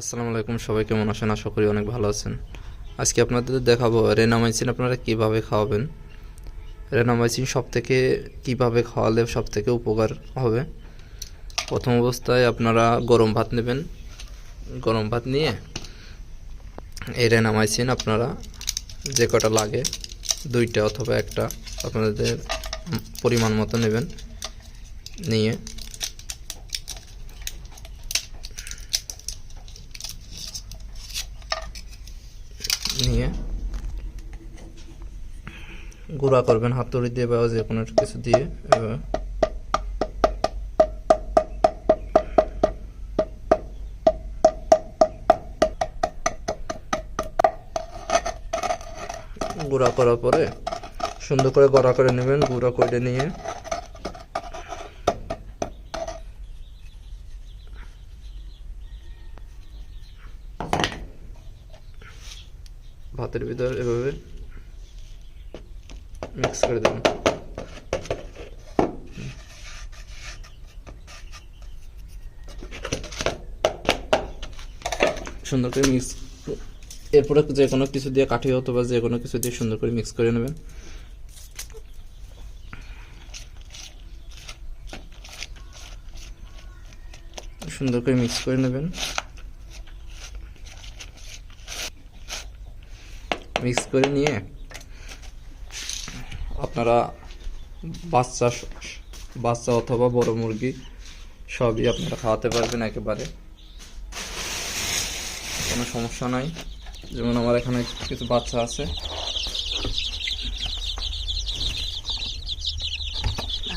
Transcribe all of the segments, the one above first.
আসসালামু আলাইকুম, সবাই কেমন আছেন? আশা করি অনেক ভালো আছেন। আজকে আপনাদের দেখাবো রেনামাইসিন আপনারা কীভাবে খাওয়াবেন। রেনামাইসিন সব থেকে কীভাবে খাওয়ালে সব থেকে উপকার হবে। প্রথম অবস্থায় আপনারা গরম ভাত নেবেন। গরম ভাত নিয়ে এই রেনামাইসিন আপনারা যে কটা লাগে, দুইটা অথবা একটা, আপনাদের পরিমাণ মতো নেবেন। নিয়ে নিয়ে গুঁড়া করবেন হাতুড়ি দিয়ে বা যে কোনো কিছু দিয়ে এবার গুঁড়া করার পরে সুন্দর করে গড়া করে নেবেন, গুঁড়া করে নিয়ে। ভাতের ভিতর এভাবে মিক্স করে দেবেন সুন্দর করে মিক্স এরপরে যে কোনো কিছু দিয়ে কাঠি অথবা যে কোনো কিছু দিয়ে সুন্দর করে মিক্স করে নেবেন। সুন্দর করে মিক্স করে নেবেন। মিক্স করে নিয়ে আপনারা বাচ্চা বাচ্চা অথবা বড় মুরগি সবই আপনারা খাওয়াতে পারবেন একেবারে। কোনো সমস্যা নাই। যেমন আমার এখানে কিছু বাচ্চা আছে।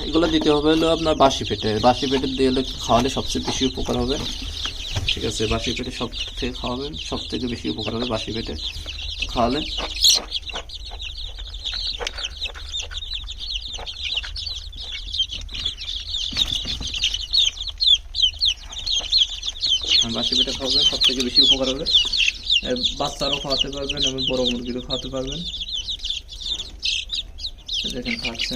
এগুলো দিতে হবে হলো আপনার বাসি পেটে। বাসি পেটে দিয়ে হলে খাওয়ালে সবচেয়ে বেশি উপকার হবে। ঠিক আছে, বাসি পেটে সব থেকে খাওয়াবেন সব থেকে বেশি উপকার হবে বাসি পেটে। খাওয়ালে বাসি পেটে খাওয়াবেন সব থেকে বেশি উপকার হবে। বাচ্চারও খাওয়াতে পারবেন এবং বড় মুরগিরও খাওয়াতে পারবেন। দেখেন খাচ্ছে।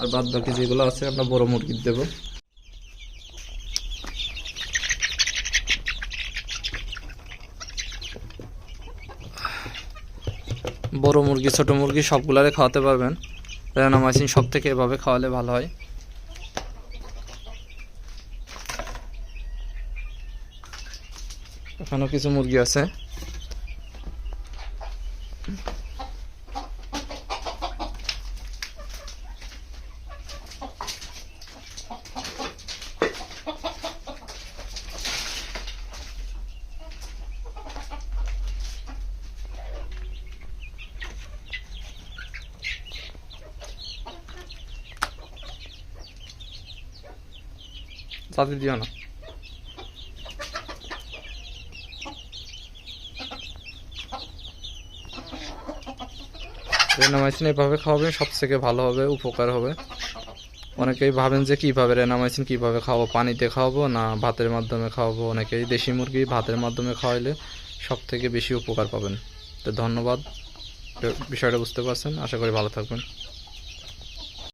আর বাদ বাকি যেগুলো আছে, আমরা বড় মুরগির দেবো। বড় মুরগি, ছোট মুরগি সবগুলারে খাওয়াতে পারবেন। রেনামাইসিন সব থেকে এভাবে খাওয়ালে ভালো হয়। এখানেও কিছু মুরগি আছে তাতে দিও না রেনামাইসিন এভাবে খাওয়াবেন সব থেকে ভালো হবে, উপকার হবে? অনেকেই ভাবেন যে কীভাবে রেনামাইসিন কীভাবে খাওয়াবো? পানিতে খাওয়াবো না ভাতের মাধ্যমে খাওয়াবো? অনেকেই দেশি মুরগি ভাতের মাধ্যমে খাওয়াইলে সব থেকে বেশি উপকার পাবেন। তো ধন্যবাদ। বিষয়টা বুঝতে পারছেন? আশা করি ভালো থাকবেন।